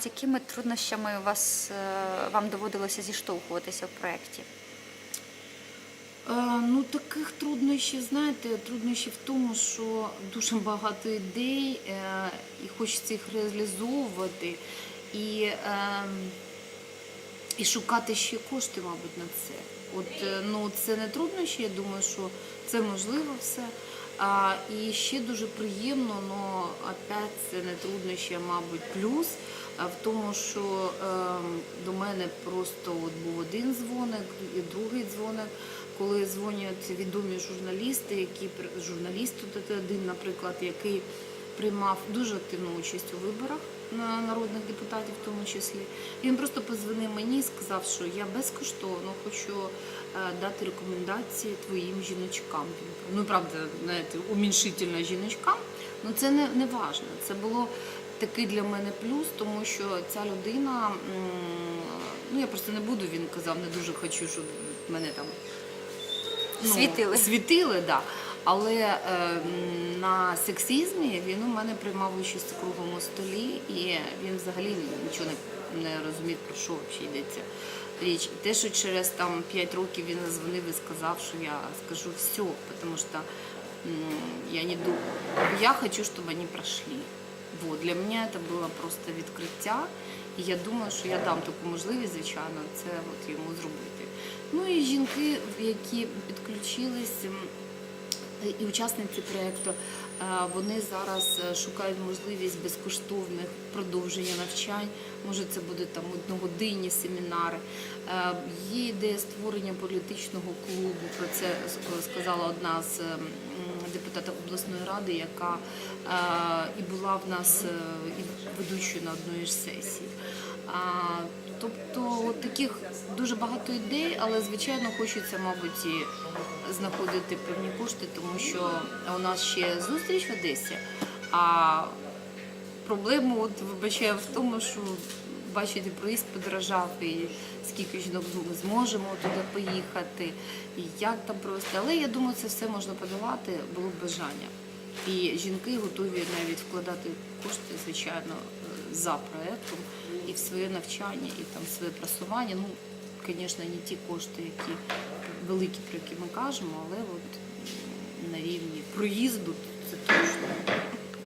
з якими труднощами вас, е, вам доводилося зіштовхуватися в проєкті? Е, Ну, таких труднощів, знаєте, труднощі в тому, що дуже багато ідей, е, і хочеться їх реалізовувати, і, е, і шукати ще кошти, мабуть, на це. От ну, це не труднощі, я думаю, що це можливо все. А, і ще дуже приємно, але опять це не труднощі, мабуть, плюс в тому, що е, до мене просто от був один дзвоник і другий дзвоник, коли дзвонять відомі журналісти, які журналіст тут один, наприклад, який приймав дуже активну участь у виборах на народних депутатів, в тому числі. Він просто позвонив мені і сказав, що я безкоштовно хочу е, дати рекомендації твоїм жіночкам. Ну, правда, знаєте, уміншительно жіночкам, ну це не, не важно. Це було такий для мене плюс, тому що ця людина, ну я просто не буду, він казав, не дуже хочу, щоб мене там Світили. Світили, да. Але е, на сексизмі він у мене приймав участь у круглому столі, і він взагалі нічого не, не розумів, про що взагалі йдеться річ. Те, що через там 5 років він дзвонив і сказав, що я скажу все, тому що я не думаю, я хочу, щоб вони пройшли. Вот. Для мене це було просто відкриття, і я думаю, що я дам таку можливість, звичайно, це от йому зробити. Ну і жінки, які підключились, і учасниці проєкту, е, вони зараз е, шукають можливість безкоштовних продовження навчань. Може, це буде там одногодинні семінари. Е, Є ідея створення політичного клубу. Про це сказала одна з депутатів обласної ради, яка і була в нас ведучою на одної ж сесії. Таких дуже багато ідей, але звичайно хочеться, мабуть, і знаходити певні кошти, тому що у нас ще зустріч в Одесі. А проблема, от вибачаю, в тому, що бачите, проїзд подорожав, і скільки жінок ми зможемо туди поїхати, і як там просто. Але я думаю, це все можна подолати, було б бажання. І жінки готові навіть вкладати кошти, звичайно, е, за проектом і в своє навчання, і там своє просування. Ну, звісно, не ті кошти, які великі, про які ми кажемо, але от на рівні проїзду це точно.